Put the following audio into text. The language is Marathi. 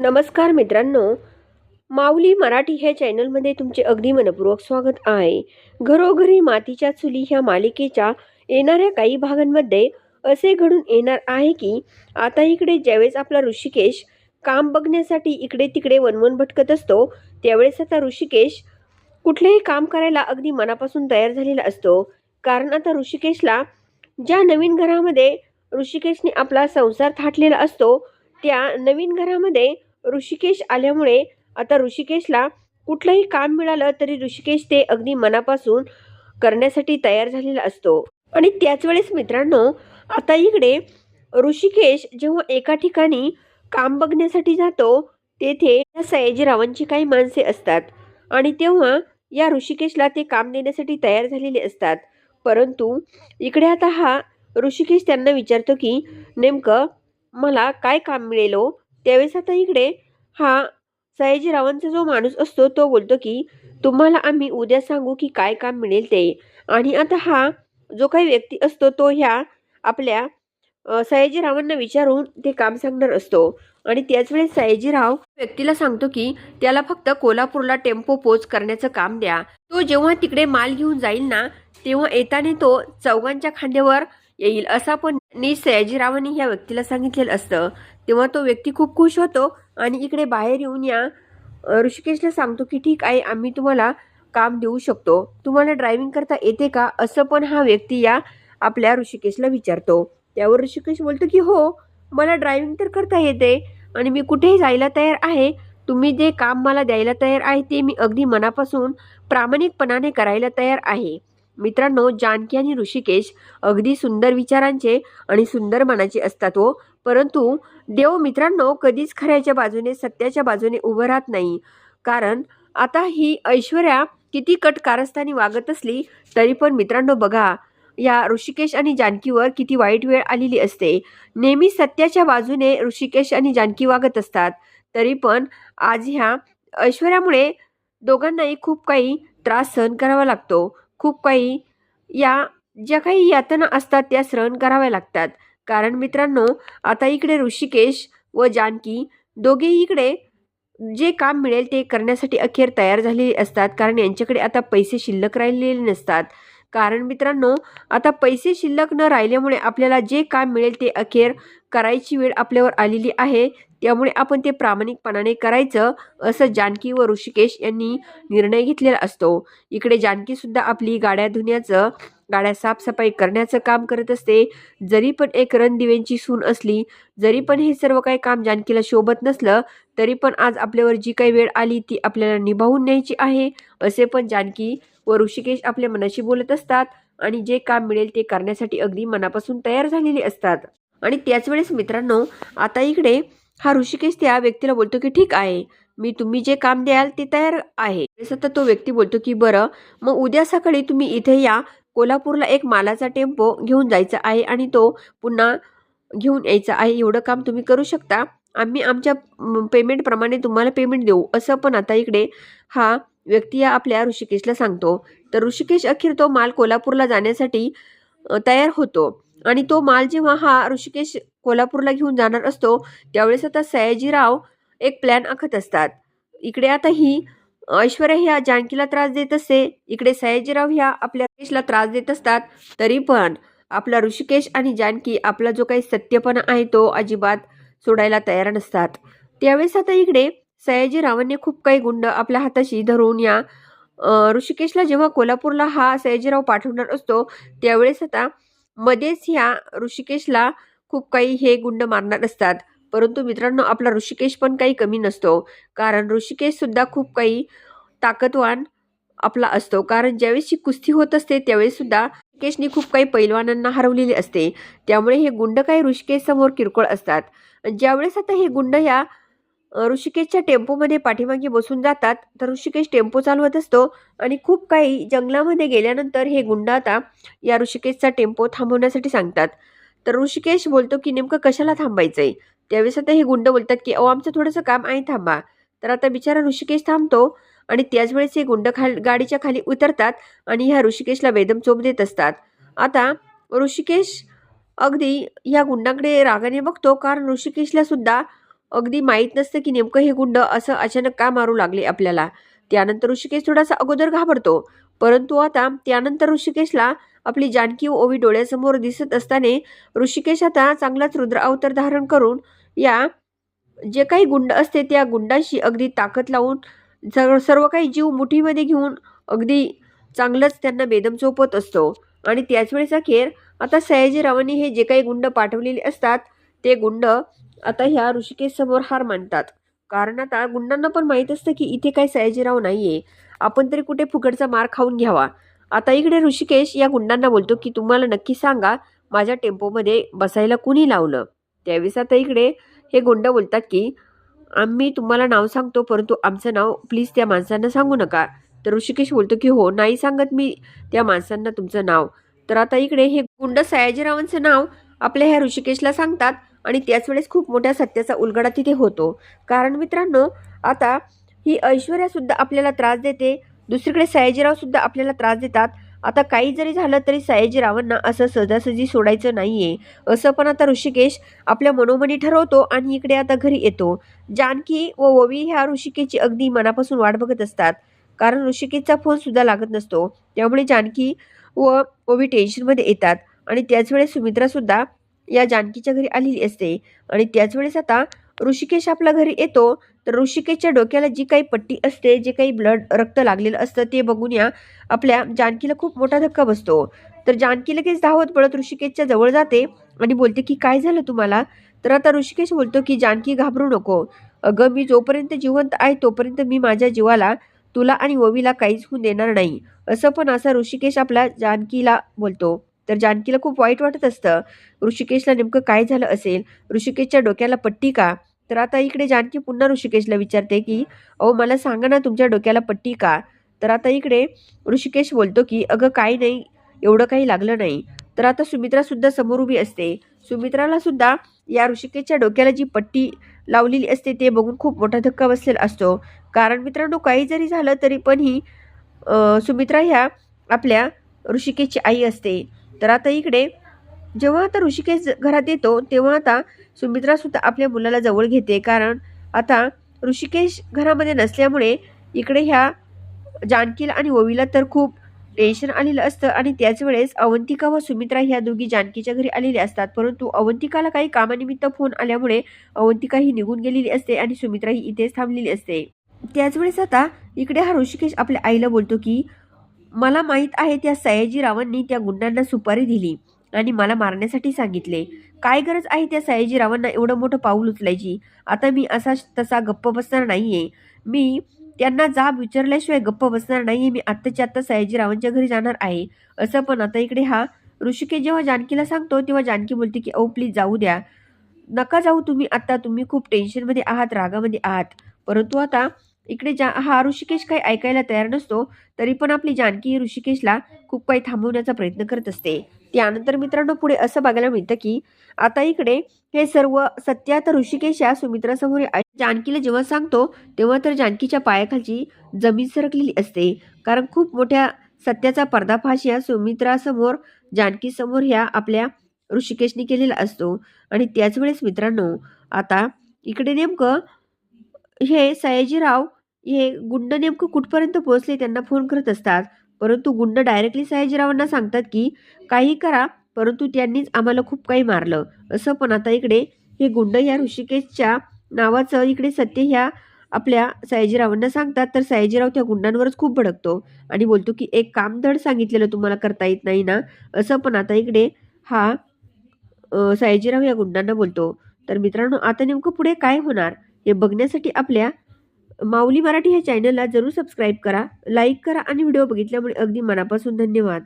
नमस्कार मित्रांनो. माऊली मराठी ह्या चॅनलमध्ये तुमचे अगदी मनपूर्वक स्वागत आहे. घरोघरी मातीच्या चुली ह्या मालिकेच्या येणाऱ्या काही भागांमध्ये असे घडून येणार आहे की आता इकडे ज्यावेळेस आपला ऋषिकेश काम बघण्यासाठी इकडे तिकडे वनवन भटकत असतो त्यावेळेस आता ऋषिकेश कुठलेही काम करायला अगदी मनापासून तयार झालेला असतो. कारण आता ऋषिकेशला ज्या नवीन घरामध्ये ऋषिकेशने आपला संसार थाटलेला असतो त्या नवीन घरामध्ये ऋषिकेश आल्यामुळे आता ऋषिकेशला कुठलंही काम मिळालं तरी ऋषिकेश ते अगदी मनापासून करण्यासाठी तयार झालेला असतो. आणि त्याच वेळेस मित्रांनो आता इकडे ऋषिकेश जेव्हा एका ठिकाणी काम बघण्यासाठी जातो तेथे सयाजीरावांची काही माणसे असतात. आणि तेव्हा या ऋषिकेशला ते काम देण्यासाठी तयार झालेले असतात. परंतु इकडे आता हा ऋषिकेश त्यांना विचारतो की नेमकं मला काय काम मिळेलो? त्यावेळेस आता इकडे हा सयाजीरावांचा जो माणूस असतो तो बोलतो की तुम्हाला आम्ही उद्या सांगू की काय काम मिळेल ते. आणि आता हा जो काही व्यक्ती असतो तो ह्या आपल्या सयाजीरावांना विचारून ते काम सांगणार असतो. आणि त्याच वेळेस सयाजीराव व्यक्तीला सांगतो की त्याला फक्त कोल्हापूरला टेम्पो पोच करण्याचं काम द्या. तो जेव्हा तिकडे माल घेऊन जाईल ना तेव्हा येताना तो चौघांच्या खांद्यावर येईल. असा पण नि सयाजीरावांनी ह्या व्यक्तीला सांगितलेलं असतं. तेव्हा तो व्यक्ती खूप खुश होतो. आणि इकडे बाहेर येऊन या. ऋषिकेशला सांगतो की ठीक आहे आम्ही तुम्हाला काम देऊ शकतो. तुम्हाला ड्रायव्हिंग करता येते का? असं पण हा व्यक्ती या आपल्या ऋषिकेशला विचारतो. त्यावर ऋषिकेश बोलतो की हो मला ड्रायव्हिंग तर करता येते. आणि मी कुठेही जायला तयार आहे. तुम्ही जे काम मला द्यायला तयार आहे ते मी अगदी मनापासून प्रामाणिकपणाने करायला तयार आहे. मित्रांनो जानकी आणि ऋषिकेश अगदी सुंदर विचारांचे आणि सुंदर मनाचे असतात हो. परंतु देव मित्रांनो कधीच खऱ्याच्या बाजूने सत्याच्या बाजूने उभं राहत नाही. कारण आता ही ऐश्वर्या किती कट कारस्थानी वागत असली तरी पण मित्रांनो बघा या ऋषिकेश आणि जानकीवर किती वाईट वेळ आलेली असते. नेहमी सत्याच्या बाजूने ऋषिकेश आणि जानकी वागत असतात. तरी पण आज ह्या ऐश्वर्यामुळे दोघांनाही खूप काही त्रास सहन करावा लागतो. खूप काही या ज्या काही यातना असतात त्या सहन कराव्या लागतात. कारण मित्रांनो आता इकडे ऋषिकेश व जानकी दोघेही इकडे जे काम मिळेल ते करण्यासाठी अखेर तयार झालेले असतात. कारण यांच्याकडे आता पैसे शिल्लक राहिलेले नसतात. कारण मित्रांनो आता पैसे शिल्लक न राहिल्यामुळे आपल्याला जे काम मिळेल ते अखेर करायची वेळ आपल्यावर आलेली आहे. त्यामुळे आपण ते प्रामाणिकपणाने करायचं असं जानकी व ऋषिकेश यांनी निर्णय घेतलेला असतो. इकडे जानकी सुद्धा आपली गाड्या धुण्याचं गाड्या साफसफाई करण्याचं काम करत असते. जरी पण एक रणदिव्यांची सून असली जरी पण हे सर्व काही काम जानकीला शोभत नसलं तरी पण आज आपल्यावर जी काही वेळ आली ती आपल्याला निभावून न्यायची आहे असे पण जानकी व ऋषिकेश आपल्या मनाशी बोलत असतात आणि जे काम मिळेल ते करण्यासाठी अगदी मनापासून तयार झालेले असतात. आणि त्याच वेळेस मित्रांनो आता इकडे हा ऋषिकेश त्या व्यक्तीला बोलतो की ठीक आहे मी तुम्ही जे काम द्याल ते तयार आहे. तसं तर तो व्यक्ती बोलतो की बरं मग उद्या सकाळी तुम्ही इथे या कोल्हापूरला एक मालाचा टेम्पो घेऊन जायचा आहे आणि तो पुन्हा घेऊन यायचा आहे. एवढं काम तुम्ही करू शकता. आम्ही आमच्या पेमेंटप्रमाणे तुम्हाला पेमेंट देऊ. असं पण आता इकडे हा व्यक्ती या आपल्या ऋषिकेशला सांगतो. तर ऋषिकेश अखेर तो माल कोल्हापूरला जाण्यासाठी तयार होतो. आणि तो माल जेव्हा हा ऋषिकेश कोल्हापूरला घेऊन जाणार असतो त्यावेळेस आता सयाजीराव एक प्लॅन आखत असतात. इकडे आता ही ऐश्वर्या ह्या जानकीला त्रास देत असते इकडे सयाजीराव ह्या आपल्या ऋषिकेशला त्रास देत असतात. तरी पण आपला ऋषिकेश आणि जानकी आपला जो काही सत्यपणा आहे तो अजिबात सोडायला तयार नसतात. त्यावेळेस आता इकडे सयाजीरावांनी खूप काही गुंड आपल्या हाताशी धरून या ऋषिकेशला जेव्हा कोल्हापूरला हा सयाजीराव पाठवणार असतो त्यावेळेस आता मध्येच ह्या ऋषिकेशला खूप काही हे गुंड मारणार असतात. परंतु मित्रांनो आपला ऋषिकेश पण काही कमी नसतो. कारण ऋषिकेश सुद्धा खूप काही ताकदवान आपला असतो. कारण ज्यावेळेसची कुस्ती होत असते त्यावेळेस सुद्धा ऋषिकेशने खूप काही पैलवानांना हरवलेले असते. त्यामुळे हे गुंड काही ऋषिकेश समोर किरकोळ असतात. ज्यावेळेस आता हे गुंड या ऋषिकेशच्या टेम्पोमध्ये पाठीमागे बसून जातात. तर ऋषिकेश टेम्पो चालवत असतो आणि खूप काही जंगलामध्ये गेल्यानंतर हे गुंड आता या ऋषिकेशचा टेम्पो थांबवण्यासाठी सांगतात. तर ऋषिकेश बोलतो की नेमकं कशाला थांबायचंय? त्यावेळेस आता हे गुंड बोलतात की अहो आमचं थोडंसं काम आहे थांबा. तर आता बिचारा ऋषिकेश थांबतो आणि त्याच वेळेस हे गुंड खाल गाडीच्या खाली उतरतात आणि ह्या ऋषिकेशला बेदम चोप देत असतात. आता ऋषिकेश अगदी या गुंडाकडे रागाने बघतो. कारण ऋषिकेशला सुद्धा अगदी माहीत नसतं की नेमकं हे गुंड असं अचानक का मारू लागले आपल्याला. त्यानंतर ऋषिकेश थोडासा अगोदर घाबरतो. परंतु आता त्यानंतर ऋषिकेशला आपली जानकी ओवी डोळ्यासमोर दिसत असताना ऋषिकेश आता चांगलाच रुद्र अवतार धारण करून या जे काही गुंड असते त्या गुंडांशी अगदी ताकद लावून सर्व सर्व काही जीव मुठीमध्ये घेऊन अगदी चांगलंच त्यांना बेदम चोपत असतो. आणि त्याच वेळेस अखेर आता सयाजीरावांनी हे जे काही गुंड पाठवलेले असतात ते गुंड आता ह्या ऋषिकेशसमोर हार मानतात कारण आता गुंडांना पण माहीत असतं की इथे काही सयाजीराव नाही आहे आपण तरी कुठे फुकटचा मार खाऊन घ्यावा. आता इकडे ऋषिकेश या गुंडांना बोलतो की तुम्हाला नक्की सांगा माझ्या टेम्पोमध्ये बसायला कुणी लावलं? त्यावेळेस आता इकडे हे गुंड बोलतात की आम्ही तुम्हाला नाव सांगतो परंतु आमचं नाव प्लीज त्या माणसांना सांगू नका. तर ऋषिकेश बोलतो की हो नाही सांगत मी त्या माणसांना तुमचं नाव. तर आता इकडे हे गुंड सयाजीरावांचं नाव आपल्या ह्या ऋषिकेशला सांगतात. आणि त्याच वेळेस खूप मोठ्या सत्याचा उलगडा तिथे होतो. कारण मित्रांनो आता ही ऐश्वर्यासुद्धा आपल्याला त्रास देते. दुसरीकडे सयाजीरावसुद्धा आपल्याला त्रास देतात. आता काही जरी झालं तरी सयाजीरावांना असं सहजासहजी सोडायचं नाहीये. असं पण आता ऋषिकेश आपल्या मनोमनी ठरवतो आणि इकडे आता घरी येतो. जानकी व ओवी ह्या ऋषिकेशची अगदी मनापासून वाट बघत असतात. कारण ऋषिकेशचा फोन सुद्धा लागत नसतो. त्यामुळे जानकी व ओवी टेन्शनमध्ये येतात. आणि त्याच वेळेस सुमित्रा सुद्धा या जानकीच्या घरी आलेली असते. आणि त्याच वेळेस आता ऋषिकेश आपल्या घरी येतो. तर ऋषिकेशच्या डोक्याला जी काही पट्टी असते जे काही ब्लड रक्त लागलेलं असतं ते बघून या आपल्या जानकीला खूप मोठा धक्का बसतो. तर जानकी लगेच धावत पळत ऋषिकेशच्या जवळ जाते आणि बोलते की काय झालं तुम्हाला? तर आता ऋषिकेश बोलतो की जानकी घाबरू नको. अगं मी जोपर्यंत जिवंत आहे तोपर्यंत मी माझ्या जीवाला तुला आणि ओवीला काहीच होऊन देणार नाही. असं पण असा ऋषिकेश आपल्या जानकीला बोलतो. तर जानकीला खूप वाईट वाटत असतं. ऋषिकेशला नेमकं काय झालं असेल? ऋषिकेशच्या डोक्याला पट्टी का? तर आता इकडे जानकी पुन्हा ऋषिकेशला विचारते की अहो मला सांगा ना तुमच्या डोक्याला पट्टी का? तर आता इकडे ऋषिकेश बोलतो की अगं काही नाही एवढं काही लागलं नाही. तर आता सुमित्रा सुद्धा समोर उभी असते. सुमित्राला सुद्धा या ऋषिकेशच्या डोक्याला जी पट्टी लावलेली असते ते बघून खूप मोठा धक्का बसलेला असतो. कारण मित्रांनो काही जरी झालं तरी पण ही सुमित्रा ह्या आपल्या ऋषिकेशची आई असते. तर आता इकडे जेव्हा आता ऋषिकेश घरात येतो तेव्हा आता सुमित्रा सुद्धा आपल्या मुलाला जवळ घेते. कारण आता ऋषिकेश घरामध्ये नसल्यामुळे इकडे ह्या जानकीला आणि ओवीला तर खूप टेन्शन आलेलं असतं आणि त्याच वेळेस अवंतिका व सुमित्रा ह्या दोघी जानकीच्या घरी आलेल्या असतात. परंतु अवंतिकाला काही कामानिमित्त फोन आल्यामुळे अवंतिका ही निघून गेलेली असते आणि सुमित्रा ही इथेच थांबलेली असते. त्याच वेळेस आता इकडे हा ऋषिकेश आपल्या आईला बोलतो की मला माहीत आहे त्या सयाजीरावांनी त्या गुंडांना सुपारी दिली आणि मला मारण्यासाठी सांगितले. काय गरज आहे त्या सयाजीरावांना एवढं मोठं पाऊल उचलायची? आता मी असा तसा गप्प बसणार नाहीये. मी त्यांना जाब विचारल्याशिवाय गप्प बसणार नाहीये. मी आत्ताच्या आत्ता सयाजीरावांच्या घरी जाणार आहे. असं पण आता इकडे हा ऋषिकेश जेव्हा जानकीला सांगतो तेव्हा जानकी बोलते की ओ प्लीज जाऊ द्या. नका जाऊ तुम्ही आत्ता तुम्ही खूप टेन्शनमध्ये आहात रागामध्ये आहात. परंतु आता इकडे जा हा ऋषिकेश काही ऐकायला तयार नसतो तरी पण आपली जानकी ही ऋषिकेशला खूप काही थांबवण्याचा प्रयत्न करत असते. त्यानंतर मित्रांनो पुढे असं बघायला मिळतं की आता इकडे हे सर्व सत्या तर ऋषिकेश या सुमित्रासमोर जानकीला जेव्हा सांगतो तेव्हा तर जानकीच्या पायाखालची जमीन सरकलेली असते. कारण खूप मोठ्या सत्याचा पर्दाफाश या सुमित्रासमोर जानकीसमोर ह्या आपल्या ऋषिकेशने केलेला असतो. आणि त्याच वेळेस मित्रांनो आता इकडे नेमकं हे सयाजीराव हे गुंड नेमकं कुठपर्यंत पोहोचले त्यांना फोन करत असतात. परंतु गुंड डायरेक्टली सयाजीरावांना सांगतात की काही करा परंतु त्यांनीच आम्हाला खूप काही मारलं. असं पण आता इकडे हे गुंड या ऋषिकेशच्या नावाचं इकडे सत्य ह्या आपल्या सयाजीरावांना सांगतात. तर सयाजीराव त्या गुंडांवरच खूप भडकतो आणि बोलतो की एक काम धड सांगितलेलं तुम्हाला करता येत नाही ना? असं पण आता इकडे हा सयाजीराव या गुंडांना बोलतो. तर मित्रांनो आता नेमकं पुढे काय होणार? हे बघण्यासाठी आपल्या माऊली मराठी ह्या चॅनलला जरूर सबस्क्राईब करा लाईक करा आणि व्हिडिओ बघितल्यामुळे अगदी मनापासून धन्यवाद.